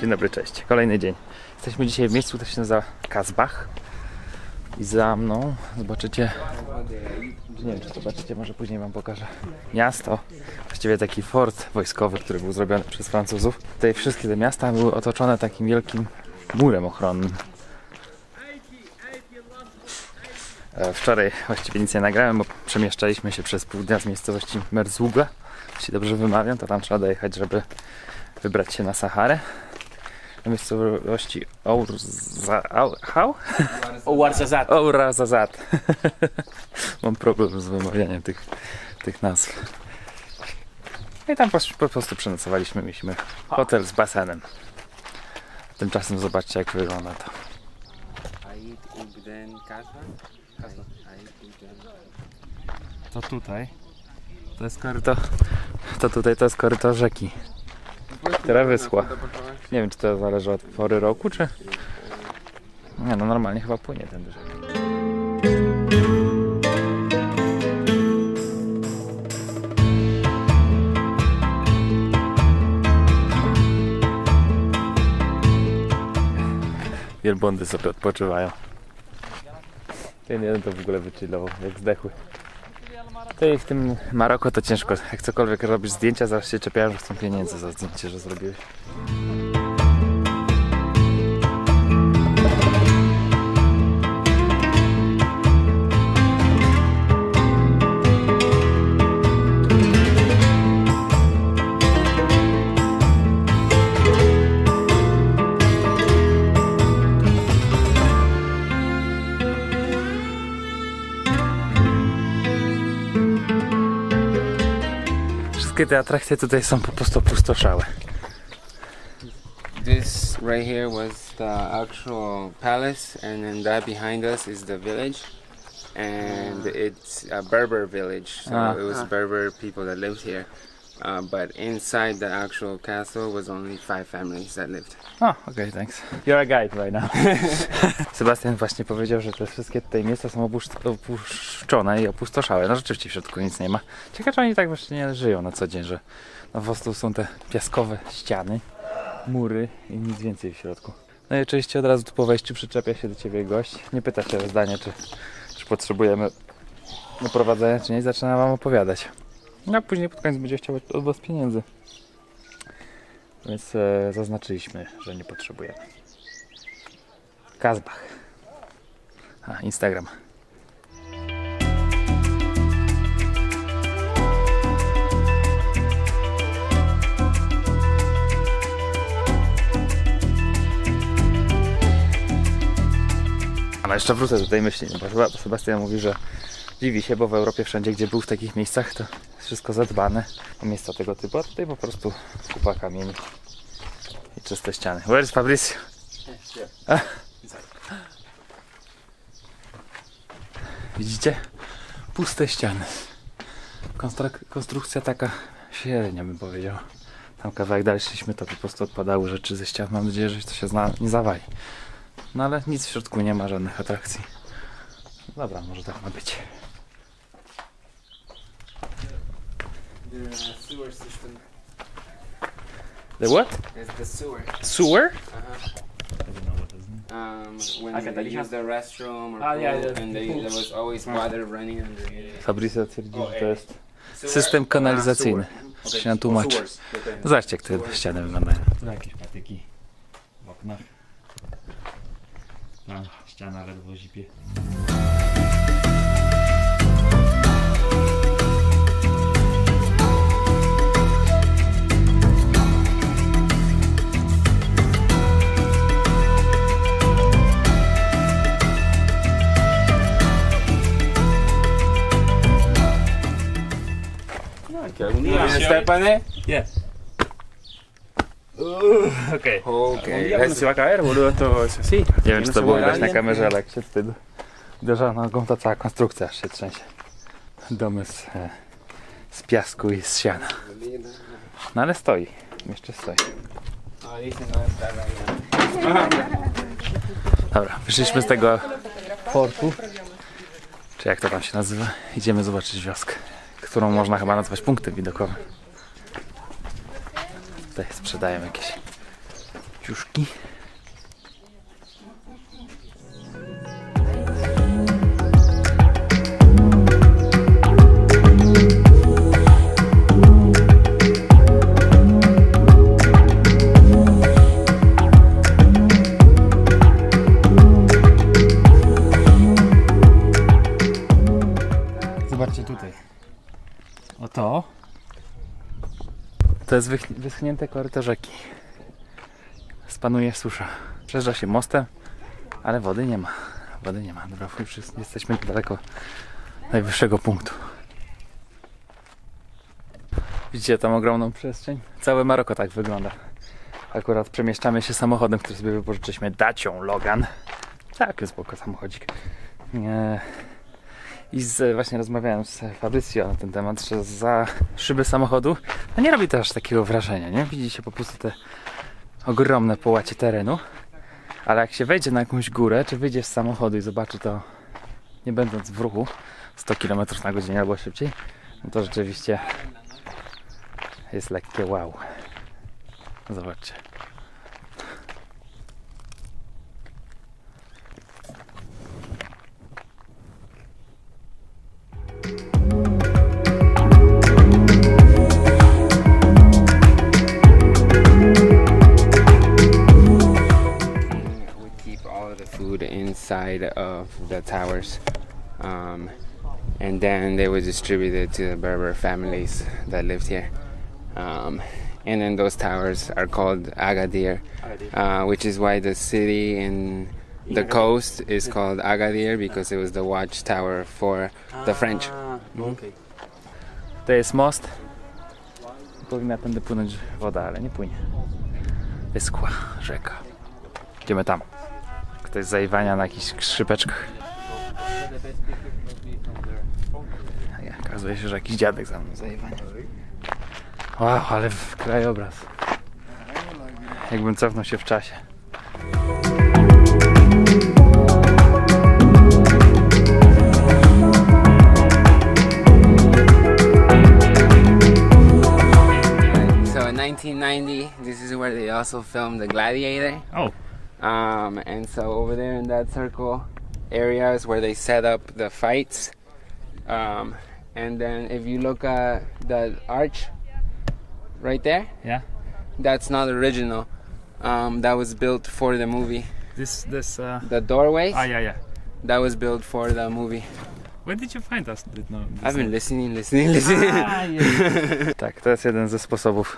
Dzień dobry, cześć. Kolejny dzień. Jesteśmy dzisiaj w miejscu, które się nazywa Kazbach. I za mną zobaczycie, nie wiem czy zobaczycie, może później wam pokażę. Miasto, właściwie taki fort wojskowy, który był zrobiony przez Francuzów. Tutaj wszystkie te miasta były otoczone takim wielkim murem ochronnym. E, Wczoraj właściwie nic nie nagrałem, bo przemieszczaliśmy się przez pół dnia z miejscowości Merzouga. Jeśli dobrze wymawiam, to tam trzeba dojechać, żeby wybrać się na Saharę. How? Ouarzazate. Ourazazat. Mam problem z wymawianiem tych, tych nazw. No I tam po, po prostu przenocowaliśmy, mieliśmy hotel z basenem. Tymczasem zobaczcie jak wygląda to. To tutaj. To jest koryto. To tutaj to jest koryto rzeki. Która wyschła. Nie wiem czy to zależy od pory roku czy. Nie no normalnie chyba płynie ten rzeka. Wielbłądy sobie odpoczywają. Ten jeden to w ogóle wychillował, jak zdechły. Tutaj w tym Maroko to ciężko. Jak cokolwiek robisz zdjęcia, zaraz się czepiają, że chcą pieniędzy za zdjęcie, że zrobiłeś. Wszystkie te atrakcje tutaj są po prostu opustoszałe. This right here was the actual palace, and then that behind us is the village. And it's a Berber village, so Ah. it was Berber people that lived here. Uh, but inside the actual castle was only five families that lived. O, okej, thanks. You're a guide right now. Sebastian właśnie powiedział, że te wszystkie tutaj miejsca są opuszcz- opuszczone i opustoszałe. No rzeczywiście w środku nic nie ma. Ciekawe, czy oni tak właśnie nie żyją na co dzień, że no po prostu są te piaskowe ściany, mury i nic więcej w środku. No i oczywiście od razu tu po wejściu przyczepia się do ciebie gość. Nie pyta się o zdanie, czy, czy potrzebujemy oprowadzenia, czy nie. i Zaczyna wam opowiadać. No a później pod koniec będzie chciał od was pieniędzy. Więc e, zaznaczyliśmy, że nie potrzebujemy. Kazbach. A, Instagram. Ale jeszcze wrócę do tej myśli, bo Sebastian mówi, że dziwi się, bo w Europie wszędzie, gdzie był w takich miejscach, to wszystko zadbane o miejsca tego typu, a tutaj po prostu kupa kamieni i czyste ściany. Where's Fabricio? A. Widzicie? Puste ściany. Konstruk- konstrukcja taka średnia bym powiedział. Tam kawałek dalej to po prostu odpadały rzeczy ze ścian. Mam nadzieję, że to się nie zawali. No ale nic w środku nie ma, żadnych atrakcji. Dobra, może tak ma być. The sewer system The what? is the sewer. Sewer? Uh-huh. Um, when Like a they delicious- use the restroom or Ah, pool, yeah, yeah, and they, there was always water running under it. Fabrycja twierdzi, że to jest Sewer- system kanalizacyjny. Ah, Się nam tłumaczy. sewers. Okay. Zobaczcie, jak te ściany wyglądają. Tu jakieś patyki w oknach. Tam ściana ledwo zipie. You wanna step on it? Okej. Okay. Cuando se va a caer, boludo, esto es así. Nie wiem, czy to było widać na kamerze, ale jak się tutaj uderza nogą, to cała konstrukcja aż się trzęsie. Domy z, e, z piasku i z siana. No ale stoi. Jeszcze stoi. No. Dobra, wyszliśmy z tego portu. Czy jak to tam się nazywa? Idziemy zobaczyć wioskę, którą można chyba nazwać punktem widokowym. Tutaj sprzedają jakieś ciuszki. To jest wyschnięte koryto rzeki. Spanuje susza. Przejeżdża się mostem, ale wody nie ma. Wody nie ma. Dobra, już jest- jesteśmy daleko najwyższego punktu. Widzicie tam ogromną przestrzeń? Całe Maroko tak wygląda. Akurat przemieszczamy się samochodem, który sobie wypożyczyliśmy Dacią Logan. Tak, jest spoko samochodzik. Nie. I z, właśnie rozmawiałem z Fabrycio na ten temat, że za szyby samochodu no nie robi to aż takiego wrażenia, nie? Widzicie po prostu te ogromne połacie terenu, ale jak się wejdzie na jakąś górę, czy wyjdzie z samochodu i zobaczy to, nie będąc w ruchu, 100 km na godzinę albo szybciej, no to rzeczywiście jest lekkie wow. Zobaczcie. Food inside of the towers. Um, and then they were distributed to the Berber families that lived here. Um, and then those towers are called Agadir, uh, which is why the city in the coast is called Agadir because it was the watchtower for the French. Okay. To jest most. Powinna tędy płynąć woda, ale nie płynie. Wyschła rzeka. Idziemy tam. Ktoś z zajwania na jakichś skrzypeczkach. Okazuje się, że jakiś dziadek za mną zajwania. Wow, ale w krajobraz. Jakbym cofnął się w czasie. So in 1990, this is where they also filmed The Gladiator. Oh. Um, and so over there in that circle area is where they set up the fights. Um, and then if you look at that arch right there, Yeah? that's not original. Um, that was built for the movie. This, this, uh... The doorways, yeah, yeah. that was built for the movie. Where did you find us? No, I've been listening, listening, listening. Tak, to jest jeden ze sposobów,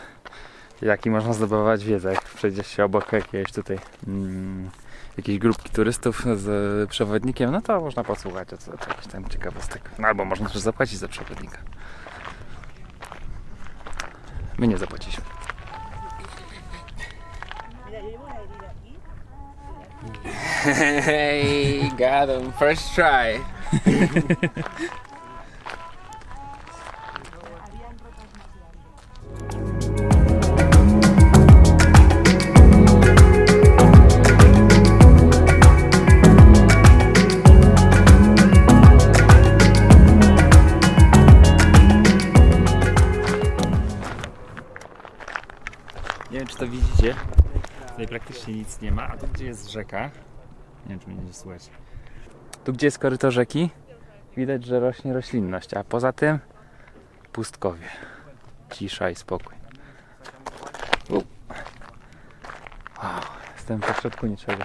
jaki można zdobywać wiedzę. Jak przejdziesz się obok jakiegoś tutaj mm, jakiejś grupki turystów z przewodnikiem, no to można posłuchać o co, czegoś tam ciekawostek. No, albo można też zapłacić za przewodnika. My nie zapłaciliśmy. hey, got him. First try. praktycznie nic nie ma, a tu gdzie jest rzeka, nie wiem, czy będzie słychać. Tu gdzie jest koryto rzeki, widać, że rośnie roślinność, a poza tym pustkowie. Cisza i spokój. U. Wow, jestem po środku niczego.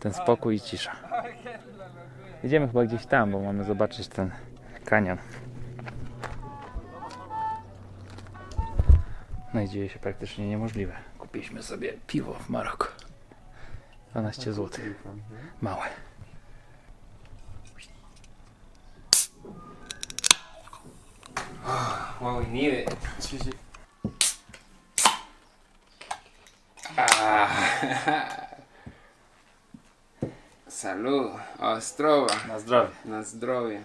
Ten spokój i cisza. Idziemy chyba gdzieś tam, bo mamy zobaczyć ten kanion. No i dzieje się praktycznie niemożliwe. Kupiliśmy sobie piwo w Maroku. 12 zł. Małe. Well, we need it. Ah. Salud. Ostrowa. Na zdrowie. Na zdrowie.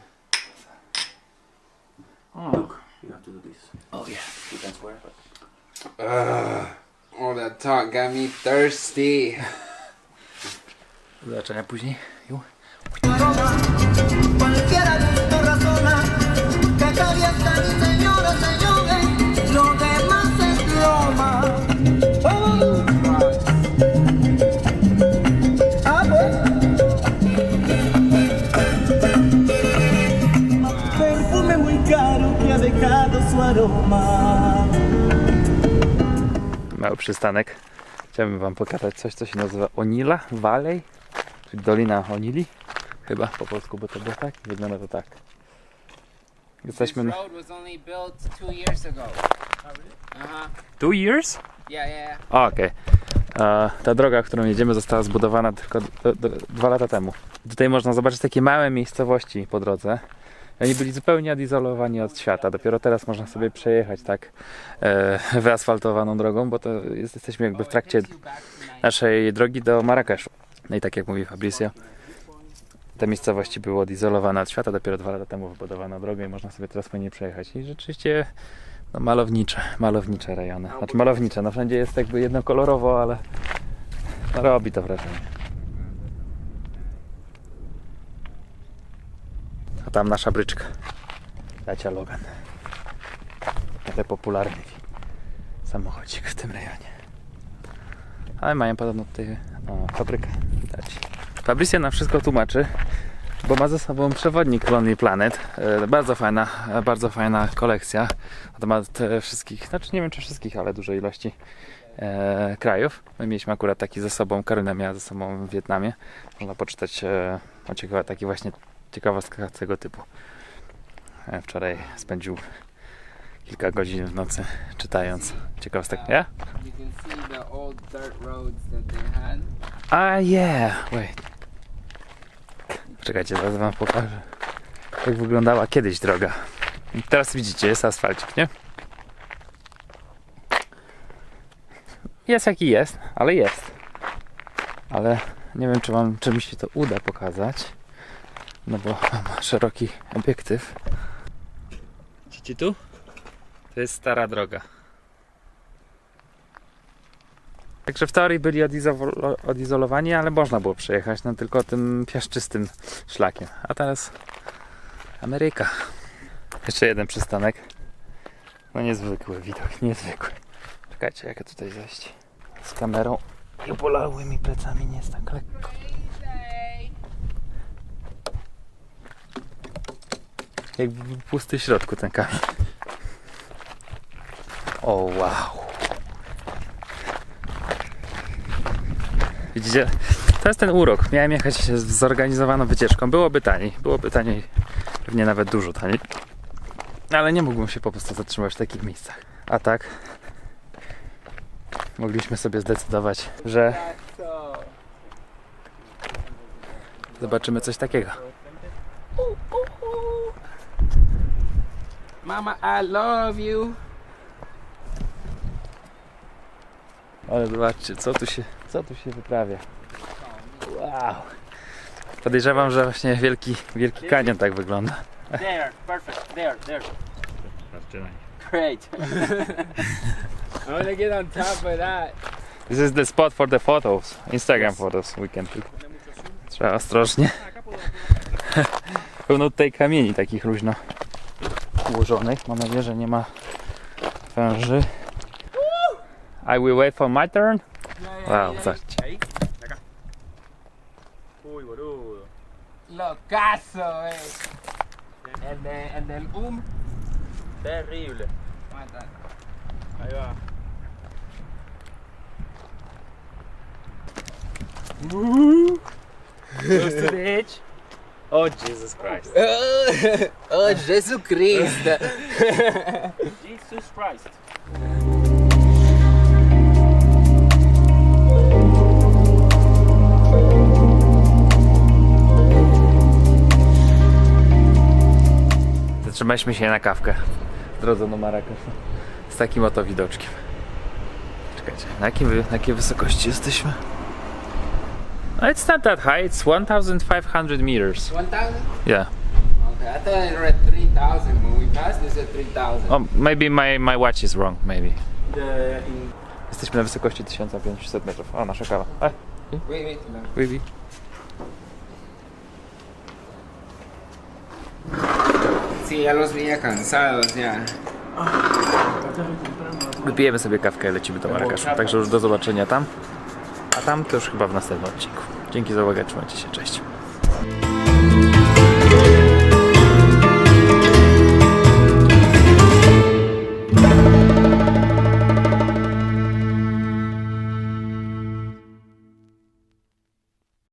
Look, you have to do this. Oh yeah. You can swear. Ugh. Talk got me thirsty. Do zobaczenia później. Ju. Mały przystanek. Chciałbym wam pokazać coś, co się nazywa Onila Valley, czyli Dolina Onili. Chyba po polsku, bo to było tak. Wygląda to tak. Jesteśmy na... road was only built two years ago. Uh-huh. Two years? Yeah, yeah. Okej. E, Ta droga, którą jedziemy, została zbudowana tylko dwa lata temu. Tutaj można zobaczyć takie małe miejscowości po drodze. Oni byli zupełnie odizolowani od świata. Dopiero teraz można sobie przejechać tak e, wyasfaltowaną drogą, bo to jest, jesteśmy jakby w trakcie naszej drogi do Marrakeszu. No i tak jak mówi Fabricio, te miejscowości były odizolowane od świata, dopiero dwa lata temu wybudowano drogę i można sobie teraz fajnie przejechać. I rzeczywiście no, malownicze, malownicze rejony. Znaczy malownicze, no wszędzie jest jakby jednokolorowo, ale no, robi to wrażenie. Tam nasza bryczka. Dacia Logan. Ale popularny samochodzik w tym rejonie. Ale mają podobno tutaj o, fabrykę. Daci. Fabricio nam wszystko tłumaczy, bo ma ze sobą przewodnik Lonely Planet. E, Bardzo fajna, e, bardzo fajna kolekcja na temat e, wszystkich, znaczy nie wiem czy wszystkich, ale dużej ilości e, krajów. My mieliśmy akurat taki ze sobą, Karolina miała ze sobą w Wietnamie. Można poczytać e, taki właśnie ciekawostka tego typu. E, wczoraj spędził kilka godzin w nocy czytając ciekawostek. Ja? You can see the old dirt roads that they had. A yeah, wait. Czekajcie, zaraz wam pokażę. Jak wyglądała kiedyś droga. Teraz widzicie, jest asfalcik, nie? Jest jaki jest, ale jest. Ale nie wiem, czy wam, czy mi się to uda pokazać. No bo mam szeroki obiektyw. Widzicie tu? To jest stara droga. Także w teorii byli odizolo- odizolowani, ale można było przejechać no, tylko tym piaszczystym szlakiem. A teraz Ameryka. Jeszcze jeden przystanek. No niezwykły widok, niezwykły. Czekajcie, jak ja tutaj zejść z kamerą i bolałymi plecami nie jest tak lekko. Jakby był pusty środku ten kamień. O wow. Widzicie? To jest ten urok. Miałem jechać z zorganizowaną wycieczką. Byłoby taniej. Byłoby taniej. Pewnie nawet dużo taniej. Ale nie mógłbym się po prostu zatrzymać w takich miejscach. A tak mogliśmy sobie zdecydować, że zobaczymy coś takiego. Mama, I love you. Ale zobaczcie, co tu się, co tu się wyprawia. Wow. Podejrzewam, że właśnie wielki, wielki kanion tak wygląda. There, perfect. There, there. Great. I want to get on top of that. This is the spot for the photos. Instagram photos we can take. Trzeba ostrożnie. Pełno tutaj kamieni takich luźno ułożonych. Mam nadzieję, że nie ma węży. I will wait for my turn. Wow, zobaczcie. Uy, boludo. Locazo, eh. El, de, el del boom. Terrible. Mata. Ahí va. Close to the edge. Oh, Jesus Christ. oh, Jesus Cristo. Jesus Christ. Zatrzymaliśmy się na kawkę w drodze do Marrakeszu z takim oto widoczkiem. Czekajcie, na, jakim, wy- na jakiej wysokości jesteśmy? No, it's not that high, it's 1500 meters. 1000? Yeah. Okay, I thought it read 3000 when we passed. It said 3000. Oh, maybe my, my watch is wrong, maybe. The, in, Jesteśmy na wysokości 1500 metrów. O, nasza kawa. E, Wait, wait. No. oui, oui. Sí, ya los veía cansados ya. Wypijemy sobie kawkę i lecimy do Marrakeszu. Także już do zobaczenia tam. Tam to już chyba w następnym odcinku. Dzięki za uwagę, trzymajcie się, cześć.